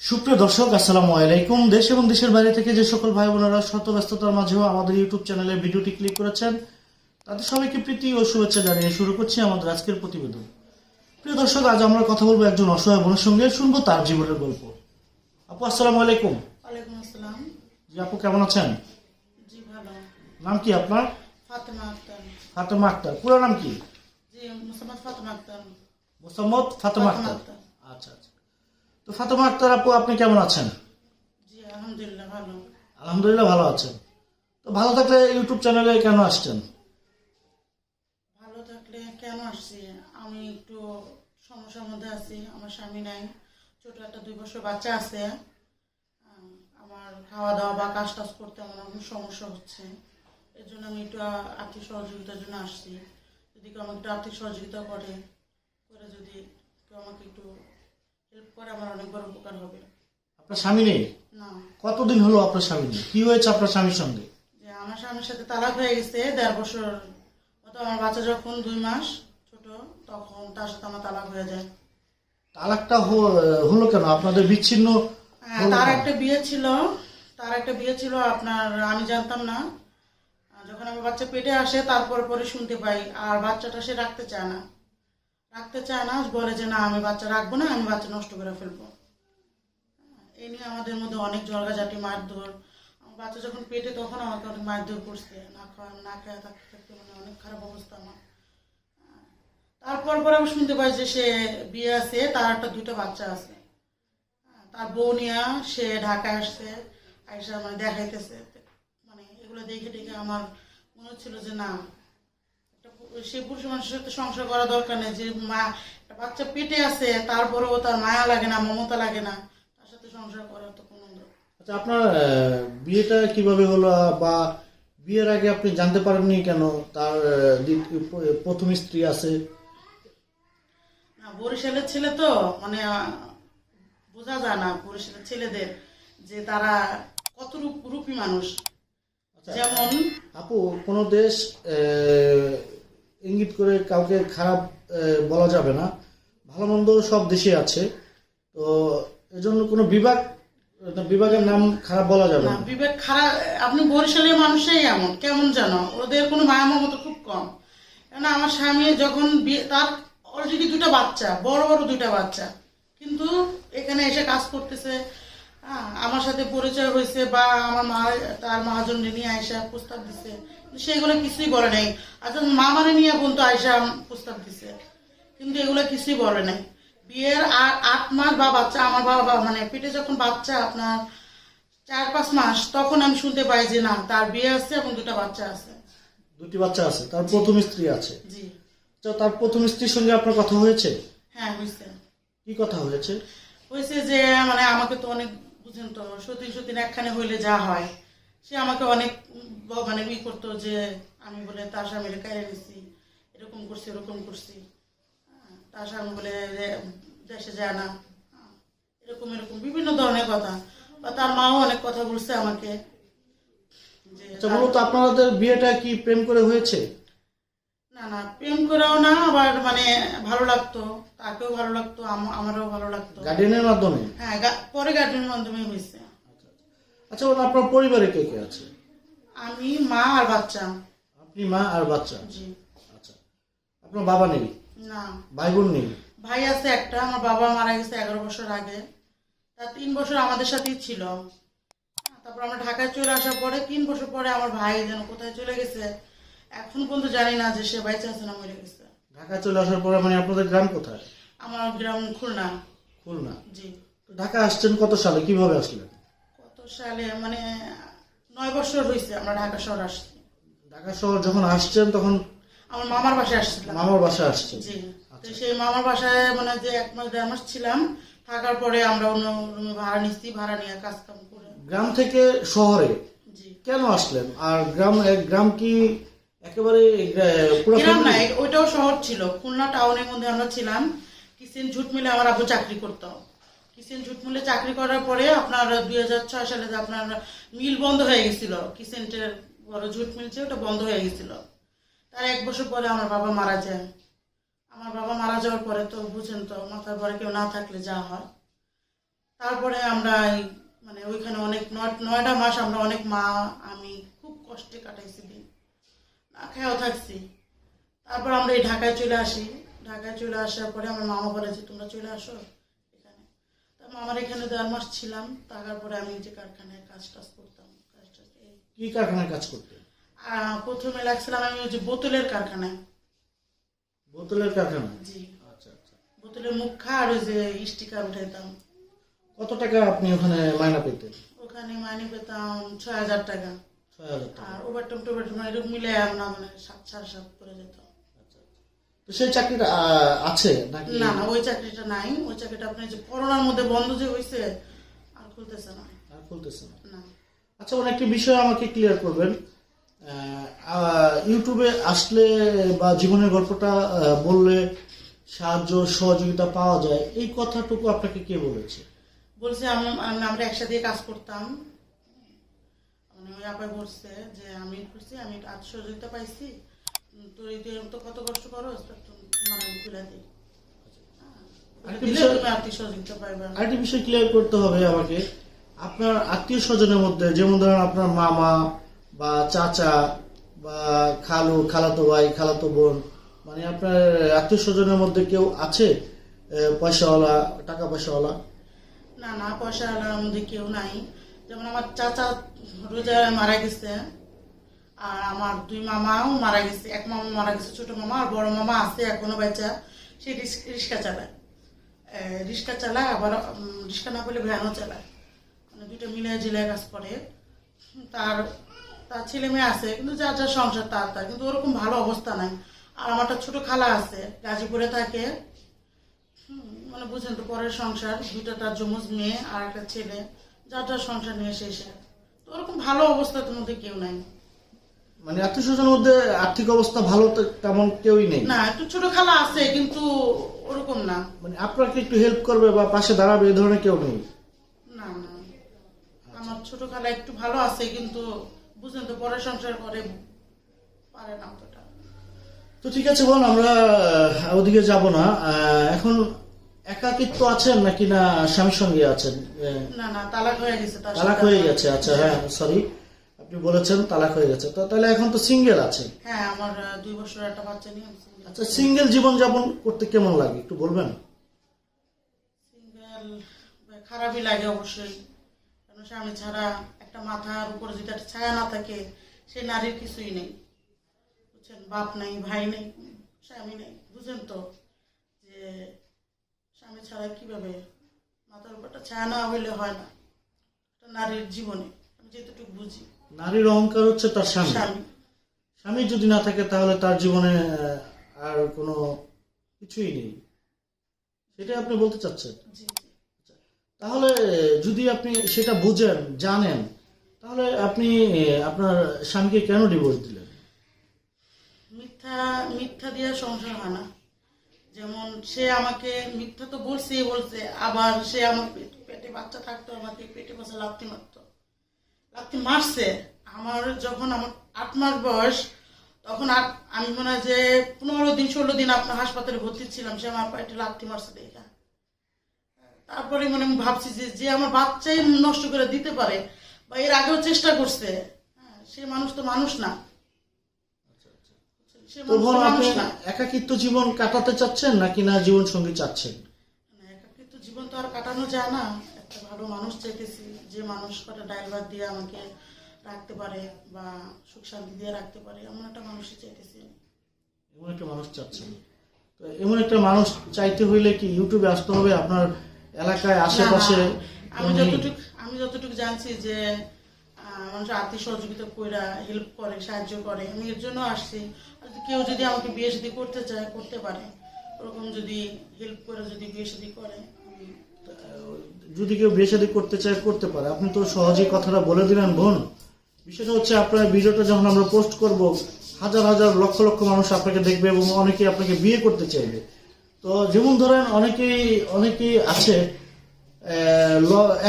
সুপ্রিয় দর্শক আসসালামু আলাইকুম। দেশ এবং দেশের বাইরে থেকে যে সকল ভাই বোনেরা শত ব্যস্ততার মাঝেও আমাদের ইউটিউব চ্যানেলে ভিডিওটি ক্লিক করেছেন তাদের সবাইকে প্রীতি ও শুভেচ্ছা জানিয়ে শুরু করছি আমাদের আজকের প্রতিবেদন। প্রিয় দর্শক আজ আমরা কথা বলব একজন অসহায় বোনের সঙ্গে শুনব তার জীবনের গল্প। আপু আসসালামু আলাইকুম। ওয়ালাইকুম আসসালাম। জি আপু কেমন আছেন? জি ভালো। নাম কি আপনার? ফাতেমা আক্তার। ফাতেমা আক্তার। পুরো নাম কি? জি মুসাম্মদ ফাতেমা আক্তার। মোসাম্মদ ফাতেমা আক্তার। তো ফাতেমা আক্তার আপু আপনি কেমন আছেন? জি আলহামদুলিল্লাহ ভালো। আলহামদুলিল্লাহ ভালো আছেন। তো ভালো থাকলে ইউটিউব চ্যানেলে কেন আসছেন? ভালো থাকলে কেন আসছি? আমি একটু সমস্যার মধ্যে আছি আমার স্বামী নাই ছোট একটা দুই বছর বাচ্চা আছে। আমার খাওয়া দাওয়া বা কাজ টাজ করতে আমার অনেক সমস্যা হচ্ছে। এর জন্য আমি একটু আর্থিক সহযোগিতার জন্য আসছি। যদি কেউ আমাকে একটু আর্থিক সহযোগিতা করে করে যদি কেউ আমাকে একটু হেল্প করে আমার অনেক বড় উপকার হবে। আপনার স্বামী নেই? না। কতদিন হলো আপনার স্বামী নেই? কি হয়েছে আপনার স্বামীর সঙ্গে? যে আমার স্বামীর সাথে তালাক হয়ে গেছে দেড় বছর মতো আমার বাচ্চা যখন দুই মাস ছোট তখন তার সাথে আমার তালাক হয়ে যায়। তালাকটা হলো কেন? আপনাদের বিচ্ছিন্ন হ্যাঁ, তার একটা বিয়ে ছিল তার একটা বিয়ে ছিল আপনার আমি জানতাম না। যখন আমার বাচ্চা পেটে আসে তারপর পরে শুনতে পাই আর বাচ্চাটা সে রাখতে চায় না। রাখতে চায় না বলে যে না আমি বাচ্চা রাখব না আমি বাচ্চা নষ্ট করে ফেলব। এই নিয়ে আমাদের মধ্যে অনেক ঝগড়াঝাটি মারধর। আমার বাচ্চা যখন পেটে তখন আমাকে অনেক মারধর করছে। না খাওয়া না খাওয়া থাকতে থাকতে মানে অনেক খারাপ অবস্থা আমার। তারপর পরে আমি শুনতে পাই যে সে বিয়ে আছে তার একটা দুটো বাচ্চা আছে। হ্যাঁ, তার বউ নিয়ে সে ঢাকায় আসছে আইসা মানে দেখাইতেছে। মানে এগুলো দেখে দেখে আমার মনে হচ্ছিল যে না সে পুরুষ মানুষের সাথে সংসার করা দরকার নেই। যে মা বাচ্চা পেটে আছে তারপরেও তার মায়া লাগে না মমতা লাগে না তার সাথে সংসার করার তো কোনো আচ্ছা আপনার বিয়েটা কীভাবে হলো? বা বিয়ের আগে আপনি জানতে পারেননি কেন তার প্রথম স্ত্রী আছে? না বরিশালের ছেলে তো মানে বোঝা যায় না বরিশালের ছেলেদের যে তারা কত রূপ রূপী মানুষ। আচ্ছা যেমন আপু কোনো দেশ ইঙ্গিত করে কাউকে খারাপ বলা যাবে না। ভালো মন্দ সব দেশে আছে। তো এজন্য কোনো বিভাগ বিভাগের নাম খারাপ বলা যাবে না। বিবেক খারাপ, আপনি বরিশালের মানুষই এমন, কেমন জানো ওদের কোনো মায়া মমতা খুব কম। কেন আমার স্বামী যখন তার অলরেডি দুটো বাচ্চা, বড় বড় দুটো বাচ্চা। কিন্তু এখানে এসে কাজ করতেছে আমার সাথে পরিচয় হয়েছে বা আমার মা তার মহাজন নিয়ে আয়সা প্রস্তাব দিছে সেগুলো কিছুই বলে নাই। আর যখন মা মানে নিয়ে বলতো আয়সা প্রস্তাব দিছে কিন্তু এগুলো কিছুই বলে নাই। বিয়ের আর আট মাস বা বাচ্চা আমার বাবা মানে পেটে যখন বাচ্চা আপনার চার পাঁচ মাস তখন আমি শুনতে পাই যে না তার বিয়ে আছে এবং দুটো বাচ্চা আছে। দুটি বাচ্চা আছে তার প্রথম স্ত্রী আছে। জি। তো তার প্রথম স্ত্রীর সঙ্গে আপনার কথা হয়েছে? হ্যাঁ বুঝতে কি কথা হয়েছে? হয়েছে যে মানে আমাকে তো অনেক বুঝেন তো সতীন সতীন একখানে হইলে যা হয়। সে আমাকে অনেক মানে ই করতো যে, আমি বলে, তার স্বামীরে কাইরে নিছি। এরকম করছি এরকম করছি। তার স্বামী বলে দেশে যায় না। এরকম এরকম, বিভিন্ন ধরনের কথা। বা তার মাও অনেক কথা বলছে আমাকে। আচ্ছা আপনাদের বিয়েটা কি প্রেম করে হয়েছে? না না প্রেম করেও না আবার মানে ভালো লাগতো তাকেও ভালো লাগতো আমারও ভালো লাগতো। গার্ডেনের মাধ্যমে? হ্যাঁ পরে গার্ডেনের মাধ্যমে হয়েছে। আচ্ছা আপনার পরিবারে কে কে আছে? আমি মা আর বাচ্চা। আপনি মা আর বাচ্চা? জি। আচ্ছা। আপনার বাবা নেই? না। ভাই বোন নেই? ভাই আছে একটা আমার বাবা মারা গেছে এগারো বছর আগে। তার তিন বছর আমাদের সাথেই ছিল। তারপর আমরা ঢাকায় চলে আসার পরে তিন বছর পরে আমার ভাই যেন কোথায় চলে গেছে এখন পর্যন্ত জানি না যে সে বাইচে আছে না মরে গেছে। ঢাকা চলে আসার পরে মানে আপনাদের গ্রাম কোথায়? আমার গ্রাম খুলনা। খুলনা। জি। তো ঢাকা আসছেন কত সালে? কীভাবে আসলেন? কত সালে? মানে নয় বছর হয়েছে আমরা ঢাকা শহর আসছি। ঢাকা শহর যখন আসছেন তখন আমার মামার বাসায় আসছিলাম। মামার বাসায় আসছেন? জি। তো সেই মামার বাসায় মানে যে এক মাস দেড় মাস ছিলাম থাকার পরে আমরা অন্য রুমে ভাড়া নিচ্ছি ভাড়া নিয়ে কাজ কাম করে। গ্রাম থেকে শহরে জি। কেন আসলেন? আর গ্রাম গ্রাম কি একেবারে গ্রাম না ওইটাও শহর ছিল। খুলনা টাউনের মধ্যে আমরা ছিলাম। কিচেন ঝুট মিলে আমার আব্বু চাকরি করতো। কিচেন ঝুট মিলে চাকরি করার পরে আপনার দুই হাজার ছয় সালে আপনার মিল বন্ধ হয়ে গেছিল বড় ঝুট মিল ছিল ওটা বন্ধ হয়ে গেছিল। তার এক বছর পরে আমার বাবা মারা যায়। আমার বাবা মারা যাওয়ার পরে তো বুঝেন তো মাথার পরে কেউ না থাকলে যা হয়। তারপরে আমরা মানে ওইখানে অনেক নয়- নয়টা মাস আমরা অনেক মা আমি খুব কষ্টে কাটাইছি দিন। খেয়েও থাকছি তারপর আমরা এই ঢাকায় চলে আসি। ঢাকায় চলে আসার পরে আমার মামা বলে যে তোমরা চলে আসো এখানে। তা মামার এখানে দেড় মাস ছিলাম থাকার পরে আমি যে কারখানায় কাজ টাজ করতাম। কাজ টাজ কি কারখানায় কাজ করতেন আহ, প্রথমে লাগছিলাম আমি ওই যে বোতলের কারখানায়। বোতলের কারখানা জি। আচ্ছা আচ্ছা। বোতলের মুখা আর ওই যে স্টিকার উঠাইতাম। কত টাকা আপনি ওখানে মায়না পেতেন? ওখানে মাইনে পেতাম ছয় হাজার টাকা। আর ওভারটাইম টোভারটাইম এরকম মিলে আমরা মানে সাত সাড়ে সাত করে যেত। তো সেই চাকরিটা আছে নাকি? না না ওই চাকরিটা নাই। ওই চাকরিটা আপনার যে করোনার মধ্যে বন্ধ যে হয়েছে আর খুলতেছে না। আর খুলতেছে না। না। আচ্ছা একটি বিষয় আমাকে ক্লিয়ার করবেন। ইউটিউবে আসলে বা জীবনের গল্পটা বললে সাহায্য সহযোগিতা পাওয়া যায় এই কথাটুকু আপনাকে কে বলেছে? বলছে আম- আম- আমরা একসাথে কাজ করতাম। ওই আপায় বলছে যে আমি করছি আমি সহযোগিতা পাইছি তোর এই তো কত কষ্ট করো মানে খুলে দিই। পাইবা। আরেকটি বিষয় ক্লিয়ার করতে হবে আমাকে। আপনার আত্মীয় স্বজনের মধ্যে যেমন ধরেন আপনার মামা বা চাচা বা খালু খালাতো ভাই খালাতো বোন মানে আপনার আত্মীয় স্বজনের মধ্যে কেউ আছে পয়সাওয়ালা টাকা পয়সাওয়ালা? না না পয়সা আলার মধ্যে কেউ নাই। যেমন আমার চাচা রোজা মারা গেছে, আর আমার দুই মামাও মারা গেছে। এক মামা মারা গেছে, ছোট মামা, আর বড় মামা আছে এখনও বাচ্চা। সে রিক্সা চালায়। রিক্সা চালায়, আবার রিক্সা না পেলে ভ্যানও চালায়। মানে দুটো মিলিয়ে জিলায় কাজ করে। তার তার ছেলে মেয়ে আছে, কিন্তু যার যার সংসার তার তার, কিন্তু ওরকম ভালো অবস্থা নাই। আর আমার একটা ছোট খালা আছে, গাজীপুরে থাকে। মানে বুঝেন তো পরের সংসার, দুইটা তার যমজ মেয়ে আর একটা শেষে যার যার সংসার নিয়ে শেষে তো ওরকম ভালো অবস্থার মধ্যে কেউ নাই। মানে আত্মীয় স্বজনের মধ্যে আর্থিক অবস্থা ভালো তো তেমন কেউই নেই। না একটু ছোট খালা আছে কিন্তু ওরকম না। মানে আপনাকে একটু হেল্প করবে বা পাশে দাঁড়াবে এই ধরনের কেউ নেই? না না। আমার ছোট খালা একটু ভালো আছে কিন্তু বুঝেন তো পরের সংসার করে পারে না অতটা। তো ঠিক আছে বোন আমরা ওদিকে যাব না। এখন একাকিত্ব আছেন নাকি না স্বামীর সঙ্গে আছেন? না না তালাক হয়ে গেছে তালাক হয়ে গেছে আচ্ছা হ্যাঁ সরি আপনি বলেছেন তালাক হয়ে গেছে। তো তাহলে এখন তো সিঙ্গেল আছে। হ্যাঁ আমার দুই বছর একটা বাচ্চা নিয়ে আচ্ছা সিঙ্গেল জীবন যাপন করতে কেমন লাগে? একটু বলবেন? সিঙ্গেল খারাপই লাগে অবশ্যই। কারণ স্বামী ছাড়া একটা মাথার উপরে যদি একটা ছায়া না থাকে সে নারীর কিছুই নেই। বুঝছেন? বাপ নেই ভাই নেই স্বামী নেই বুঝেন তো? যে স্বামী ছাড়া কীভাবে মাথার উপর একটা ছায়া না হইলে হয় না? একটা নারীর জীবনে আমি যেটুকু বুঝি। নারীর অহংকার হচ্ছে তার স্বামী। স্বামী। যদি না থাকে তাহলে তার জীবনে আর কোনো কিছুই নেই। সেটাই আপনি বলতে চাচ্ছেন? তাহলে যদি আপনি সেটা বুঝেন জানেন তাহলে আপনি আপনার স্বামীকে কেন ডিভোর্স দিলেন? মিথ্যা মিথ্যা দিয়ে সংসার হয় না। যেমন সে আমাকে মিথ্যা তো বলছেই বলছে আবার সে আমার পেট- বাচ্চা থাকতো আমাকে পেটে বসে লাথি মারতো। লাথি মারছে। আমার যখন আমার আট মাস বয়স তখন আট আমি মনে হয় যে পনেরো দিন ষোলো দিন আপনার হাসপাতালে ভর্তি ছিলাম সে আমার পেটে লাথি মারছে দেখা। তারপরে মানে আমি ভাবছি যে যে আমার বাচ্চাই নষ্ট করে দিতে পারে বা এর আগেও চেষ্টা করছে হ্যাঁ, সে মানুষ তো মানুষ না। সে তো মানুষ আপনি একাকিত্ব জীবন কাটাতে চাচ্ছেন নাকি না জীবন সঙ্গী চাচ্ছেন? একাকিত্ব জীবন তো আর কাটানো যায় না। একটা ভালো মানুষ চাইতেছি যে মানুষ কটা ড্রাইভার দিয়ে আমাকে রাখতে পারে বা সুখ শান্তি দিয়ে রাখতে পারে এমন একটা মানুষই চাইতেছি এমন একটা মানুষ চাচ্ছেন। তো এমন একটা মানুষ চাইতে হইলে কি ইউটিউবে আসতে হবে? আপনার এলাকায় আশেপাশে আমি যতটুকু আমি যতটুকু জানছি যে আহ, মানুষ আর্থিক সহযোগিতা কইরা হেল্প করে সাহায্য করে আমি এর জন্য আসছি। কেউ যদি আমাকে বিয়ে শাদী করতে চায় করতে পারে। ওরকম যদি হেল্প করে যদি বিয়ে শাদী করে যদি কেউ বিয়ে শাদী করতে চায় করতে পারে। আপনি তো সহজেই কথাটা বলে দিলেন বোন। বিষয়টা হচ্ছে আপনার ভিডিওটা যখন আমরা পোস্ট করব হাজার হাজার লক্ষ লক্ষ মানুষ আপনাকে দেখবে এবং অনেকে আপনাকে বিয়ে করতে চাইবে। তো যেমন ধরেন অনেকেই অনেকেই আছে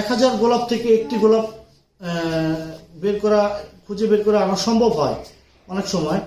এক হাজার গোলাপ থেকে একটি গোলাপ বের করা, খুঁজে বের করে আনা সম্ভব হয় অনেক সময়।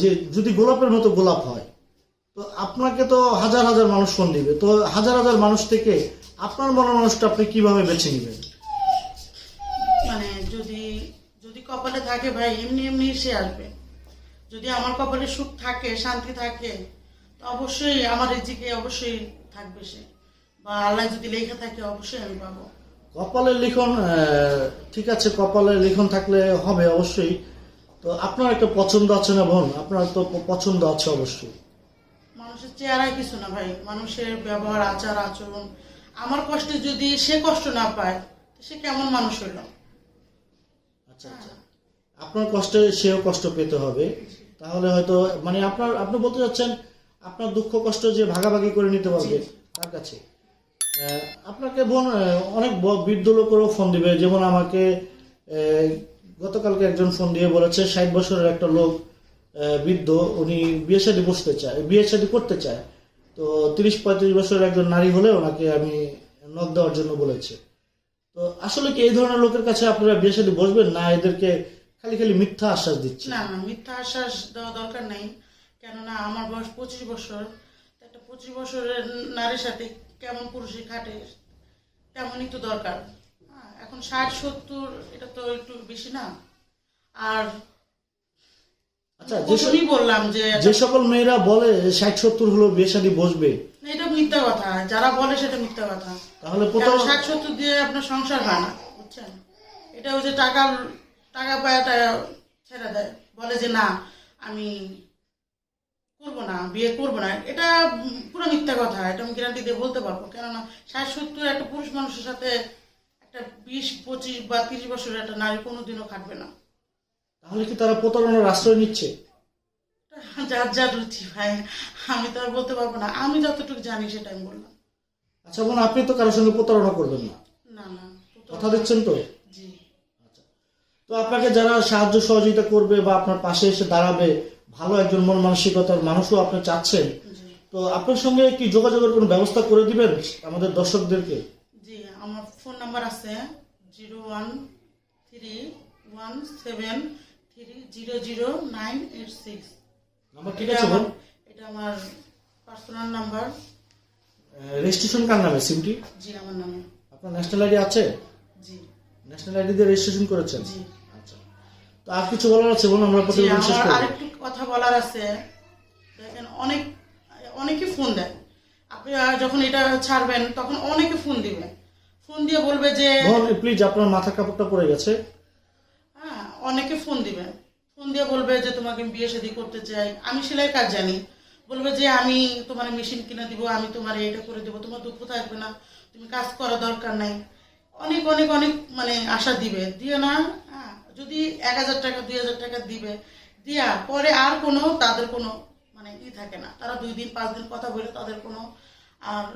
যে, যদি গোলাপের মতো গোলাপ হয়, তো আপনাকে তো হাজার হাজার মানুষ ফোন দিবে। তো হাজার হাজার মানুষ থেকে আপনার মনে মানুষটা আপনি কীভাবে বেছে নেবেন? মানে যদি যদি কপালে থাকে ভাই, এমনি এমনি সে আসবে। যদি আমার কপালে সুখ থাকে, শান্তি থাকে, তো অবশ্যই আমার রিজিকে অবশ্যই থাকবে সে। বা আল্লাহ যদি লেখা থাকে, অবশ্যই আমি পাবো। কপালের লিখন ঠিক আছে কপালের লিখন থাকলে হবে অবশ্যই। তো আপনার একটা পছন্দ আছে না বোন? আপনার তো পছন্দ আছে অবশ্যই। মানুষের চেহারায় কিছু না ভাই। মানুষের ব্যবহার আচার আচরণ। আমার কষ্টে যদি সে কষ্ট না পায় সে কেমন মানুষ হইল আচ্ছা আচ্ছা। আপনার কষ্টে সেও কষ্ট পেতে হবে। তাহলে হয়তো মানে আপনার আপনি বলতে চাচ্ছেন আপনার দুঃখ কষ্ট যে ভাগাভাগি করে নিতে পারবে তার কাছে। আপনাকে বোন অনেক বৃদ্ধ লোকেরও ফোন দিবে। যেমন আমাকে গতকালকে একজন ফোন দিয়ে বলেছে, ষাট বছরের একটা লোক বৃদ্ধ, উনি বিয়ে শাদী বসতে চায়, বিয়ে শাদী করতে চায়। তো তিরিশ, পঁয়ত্রিশ বছরের একজন নারী হলে ওনাকে আমি নখ দেওয়ার জন্য বলেছে। তো আসলে কি এই ধরনের লোকের কাছে আপনারা বিয়ে শাদী বসবেন না? এদেরকে খালি খালি মিথ্যা আশ্বাস দিচ্ছে না মিথ্যা আশ্বাস দেওয়া দরকার নেই। কেননা আমার বয়স পঁচিশ বছর একটা পঁচিশ বছরের নারীর সাথে কেমন পুরুষে খাটে তেমনই তো দরকার। হ্যাঁ, এখন ষাট সত্তর এটা তো একটু বেশি না। আর আচ্ছা যে বললাম যে যে সকল মেয়েরা বলে ষাট সত্তর হলো বিয়ে বসবে। এটা মিথ্যা কথা। যারা বলে সেটা মিথ্যা কথা। তাহলে প্রথম ষাট সত্তর দিয়ে আপনার সংসার হয় না বুঝছেন? এটা হচ্ছে টাকা টাকা পায় ছেড়ে দেয়। বলে যে না আমি করব না বিয়ে করব না এটা পুরো মিথ্যা কথা এটা আমি গ্যারান্টি দিয়ে বলতে পারব। কেননা ষাট সত্তর একটা পুরুষ মানুষের সাথে একটা বিশ পঁচিশ বা তিরিশ বছরের একটা নারী কোনোদিনও খাটবে না। তাহলে কি তারা প্রতারণার আশ্রয় নিচ্ছে? যার যার রুচি ভাই আমি তো আর বলতে পারব না আমি যতটুকু জানি সেটা আমি বললাম। আচ্ছা বোন আপনি তো কারোর সঙ্গে প্রতারণা করবেন না। না না কথা দিচ্ছেন তো? জি। তো আপনাকে যারা সাহায্য সহযোগিতা করবে বা আপনার পাশে এসে দাঁড়াবে ভালো একজন মন মানসিকতার মানুষও আপনি চাচ্ছেন। তো আপনার সঙ্গে কি যোগাযোগের কোনো ব্যবস্থা করে দিবেন আমাদের দর্শকদেরকে? জি আমার ফোন নাম্বার আছে zero one three one seven three zero zero nine eight six. Number ঠিক আছে বোন এটা আমার পার্সোনাল নাম্বার। রেজিস্ট্রেশন কার নামে সিমটি? জি আমার নামে। আপনার ন্যাশনাল আইডি আছে? জি। ন্যাশনাল আইডি দিয়ে রেজিস্ট্রেশন করেছেন? জি। তো আর কিছু বলার আছে? বলুন আমরা জি প্রতিদিন শেষ করব। আরেকটু কথা বলার আছে। দেখেন অনেক অনেকে ফোন দেয়। আপনি যখন এটা ছাড়বেন তখন অনেকে ফোন দিবে। ফোন দিয়ে বলবে যে প্লিজ আপনার মাথার কাপড়টা পড়ে গেছে। হ্যাঁ অনেকে ফোন দিবে। ফোন দিয়ে বলবে যে তোমাকে আমি বিয়ে শাদী করতে চাই। আমি সেলাই কাজ জানি। বলবে যে আমি তোমার মেশিন কিনে দিব আমি তোমার এটা করে দেবো। তোমার দুঃখ থাকবে না। তুমি কাজ করা দরকার নাই। অনেক অনেক অনেক মানে আশা দিবে। দিয়ে না হ্যাঁ। যদি এক হাজার টাকা দুই হাজার টাকা দিবে দিয়া পরে আর কোনো তাদের কোনো মানে ই থাকে না। তারা দুই দিন পাঁচ দিন কথা বলে তাদের কোনো আর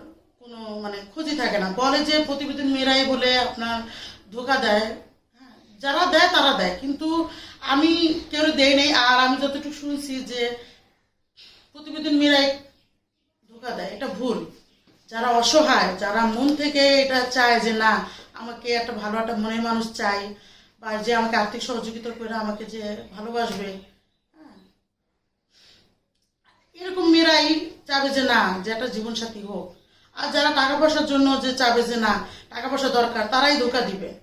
কোনো মানে খুঁজি থাকে না। বলে যে প্রতিবেদন মেয়েরাই বলে আপনার ধোকা দেয় হ্যাঁ, যারা দেয় তারা দেয়। কিন্তু আমি কেউ দেই নাই আর আমি যতটুকু শুনছি যে প্রতিবেদন মেয়েরাই ধোকা দেয় এটা ভুল। যারা অসহায় যারা মন থেকে এটা চায় যে না আমাকে একটা ভালো একটা মনের মানুষ চাই বা যে আমাকে আর্থিক সহযোগিতা করে আমাকে যে ভালোবাসবে হ্যাঁ। এরকম মেয়েরাই চাবে যে না যে একটা জীবনসাথী হোক। আর যারা টাকা পয়সার জন্য যে চাবে যে না টাকা পয়সা দরকার তারাই ধোকা দিবে।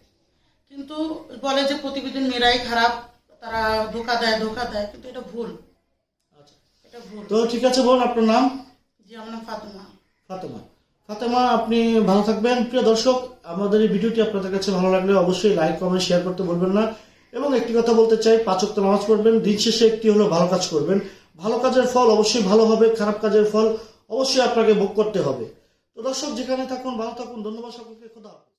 কিন্তু বলে যে প্রতিবেদন মেয়েরাই খারাপ তারা ধোকা দেয় ধোকা দেয় কিন্তু এটা ভুল। আচ্ছা। এটা ভুল। তো ঠিক আছে বোন আপনার নাম? জি আমার নাম ফাতেমা। ফাতেমা। ফাতেমা, আপনি ভালো থাকবেন। প্রিয় দর্শক, আমাদের এই ভিডিওটি আপনাদের কাছে ভালো লাগলে অবশ্যই লাইক কমেন্ট শেয়ার করতে বলবেন না। এবং একটি কথা বলতে চাই পাঁচক নামাজ পড়বেন, দিন শেষে একটি হলো ভালো কাজ করবেন। ভালো কাজের ফল অবশ্যই ভালো হবে, খারাপ কাজের ফল অবশ্যই আপনাকে ভোগ করতে হবে। তো দর্শক, যেখানে থাকুন, ভালো থাকুন, ধন্যবাদ সকলকে, খোদা।